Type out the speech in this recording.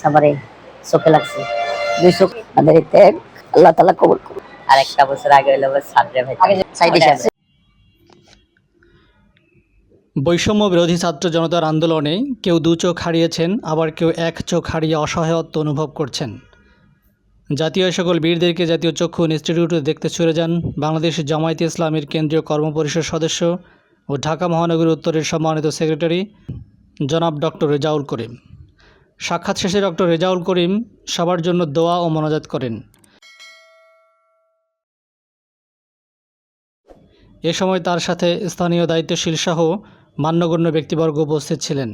সাভারে চোখে লাগছে। দুই চোখ আমাদের ত্যাগ আল্লাহ তালা কবুল করুন আর একটা বছর আগে হইল সাবরে ভাই সাইড বৈষম্য বিরোধী ছাত্র জনতার আন্দোলনে কেউ দু চোখ হারিয়েছেন আবার কেউ এক চোখ হারিয়ে অসহায়ত্ব অনুভব করছেন। জাতীয় সকল বীরদেরকে জাতীয় চক্ষু ইনস্টিটিউটে দেখতে চলে যান বাংলাদেশ জামায়াতে ইসলামের কেন্দ্রীয় কর্মপরিষদ সদস্য ও ঢাকা মহানগরী উত্তরের সম্মানিত সেক্রেটারি জনাব ডক্টর রেজাউল করিম। সাক্ষাৎ শেষে ডক্টর রেজাউল করিম সবার জন্য দোয়া ও মোনাজাত করেন। এ সময় তার সাথে স্থানীয় দায়িত্বশীল সহ মান্যগণ্য ব্যক্তিবর্গ উপস্থিত ছিলেন।